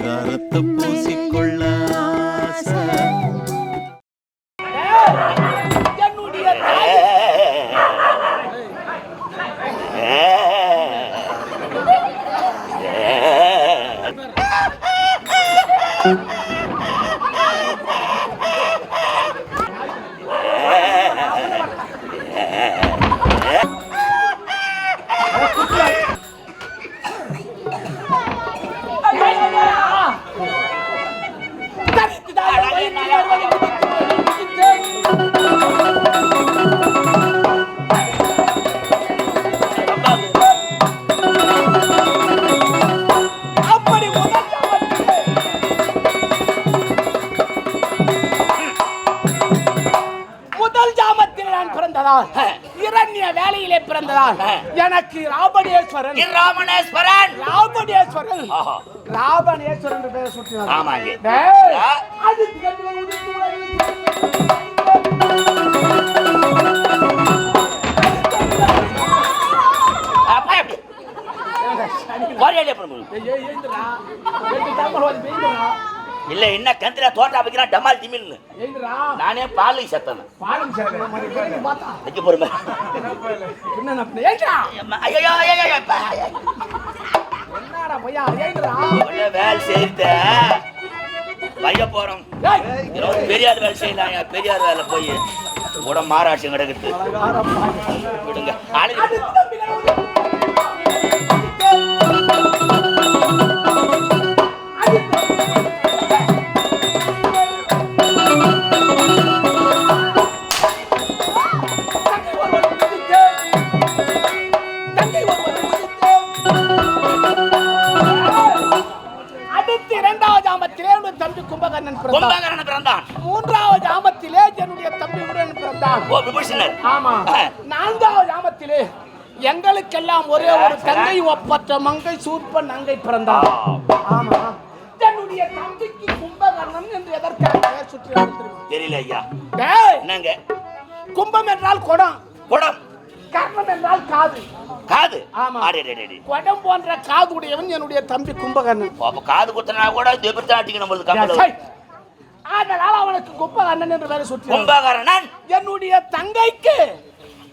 பரிதாரத்தை பூசிக்கொள்ள ஆசை. இரண்ய வேலையிலே பிறந்ததால் எனக்கு ராமணேஸ்வரன் ராபணேஸ்வரன் ஆஹா. ராபணேஸ்வரன் என்று பெயர் சுற்றினார் ஆமாங்க. அது அப்புறம் இல்ல என்ன கந்திர தோட்டா வைக்கிறான் டமால் திமில்னு. நானே பாலை சத்தன. வைக்க. உள்ள வேலை செய்த வைய போறோம். பெரியார் வேலை செய்யலாம் பெரியார் வேலை போய் கூட மாராட்சி கிடக்குது விடுங்க. அடுத்து இரண்டாவது ஆமத்திலே என்னுடைய தம்பி கும்பகர்ணன் பிறந்தான். பிறந்தான். மூன்றாவது ஆமத்திலே என்னுடைய தம்பி உடன் பிறந்தான். ஓ விபூஷணர். ஆமா. நான்காவது ஆமத்திலே எங்களுக்கெல்லாம் ஒரே ஒரு தங்கை ஒப்பற்ற மங்கை சூப்ப நங்கை பிறந்தார் ஆமா. என்னுடைய தம்பிக்கு என்று எதற்காக சுற்றி? தெரியல ஐயா. என்னங்க? கும்பம் என்றால் குடம். குடம். என்றால் காது. காது? ஆமா. குடம் போன்ற காது உடையவன் என்னுடைய தம்பி கும்பகர்ணன். அப்ப காது குத்தனா கூட தெபிர்த்தா அடிக்கணும் நம்மளுக்கு கம்பளம். அதனால் அவனுக்கு கும்பகர்ணன் என்று பெயர் சுற்றி கும்பகரணன்? என்னுடைய தங்கைக்கு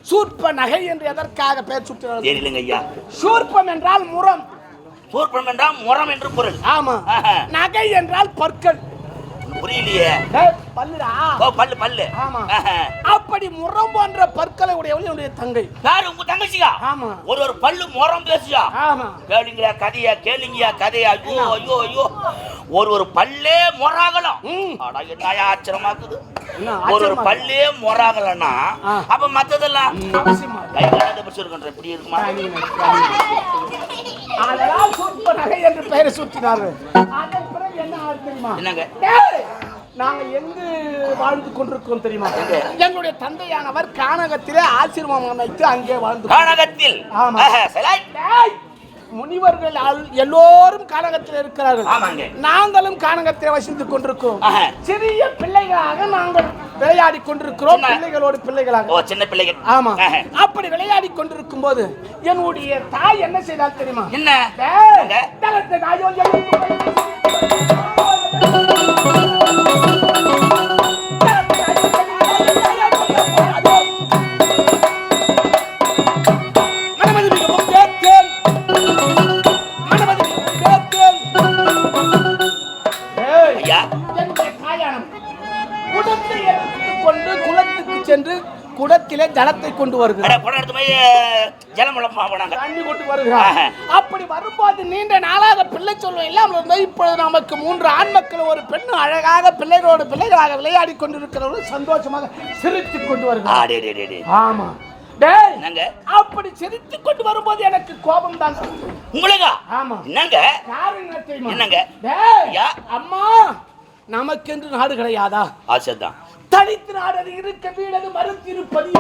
சூர்ப்ப நகை என்று எதற்காக பெயர் சுற்றுகிறது தெரியலங்க ஐயா. சூர்ப்பம் என்றால் முரம். சூர்பம் என்றால் முறம் என்று பொருள். ஆமா. நகை என்றால் பற்கள். புரியலையே. டேய், பல்லுடா. ஓ பல்லு பல்லு. ஆமா. ஆஹா. அப்படி முரம் போன்ற பற்களை உடையவள் என்னுடைய தங்கை. யாரு? உங்க தங்கச்சியா? ஆமா. ஒரு ஒரு பல்லு முறம் பேசியா ஆமா. கேளுங்களா கதையா கேளுங்கயா கதையா. ஐயோ ஐயோ ஐயோ. ஒரு ஒரு பல்லே மொறாகலாம். ம். அடா என்ன ஆச்சரியமாக்குது? ஒரு ஒரு பல்லே மொறாகலன்னா ஆ. அப்ப மத்ததெல்லாம்? கை காலாத பிடிச்சு இருக்கின்ற இப்படி இருக்குமா? அதனால் சூர்ப்ப நகை என்று பெயரை தெரியுமா? என்னங்க? டேய், நாங்க எங்கு வாழ்ந்து கொண்டிருக்கோம் தெரியுமா? எங்களுடைய தந்தையானவர் கானகத்திலே ஆசிரமம் அமைத்து அங்கே வாழ்ந்து கானகத்தில்? முனிவர்கள் எல்லோரும் கானகத்தில் இருக்கிறார்கள். நாங்களும் கானகத்தில் வசித்துக் கொண்டிருக்கிறோம். ஆஹா. சிறிய பிள்ளைகளாக நாங்கள் விளையாடி கொண்டிருக்கிறோம். பிள்ளைகளோடு பிள்ளைகளாக. சின்ன பிள்ளைகள். ஆமா. அப்படி விளையாடி கொண்டிருக்கும் போது என்னுடைய தாய் என்ன செய்தால் தெரியுமா? என்ன? கொண்டு குளத்துக்கு சென்று குடத்திலே ஜலத்தை கொண்டு வருகிறார். படம் எடுத்து போய் ஜலம் விளம்பா போனாங்க. தண்ணி கொண்டு வருகிறார். அப்படி வரும்போது நீண்ட நாளாக பிள்ளை சொல்வம் இல்லாமல் இருந்தது இப்பொழுது நமக்கு மூன்று ஆண் மக்கள் ஒரு பெண் அழகாக பிள்ளைகளோடு பிள்ளைகளாக விளையாடி கொண்டிருக்கிறவர்கள் சந்தோஷமாக சிரித்துக் கொண்டு வருகிறார். ஆமா. அப்படி சிரித்துக் கொண்டு வரும்போது எனக்கு கோபம் தான். உங்களுக்கா? ஆமா. என்னங்க? என்னங்க? அம்மா நமக்கென்று நாடு கிடையாதா? ஆசைதான் தனித்து நாடு இருக்க வீடது மறுத்திருப்பது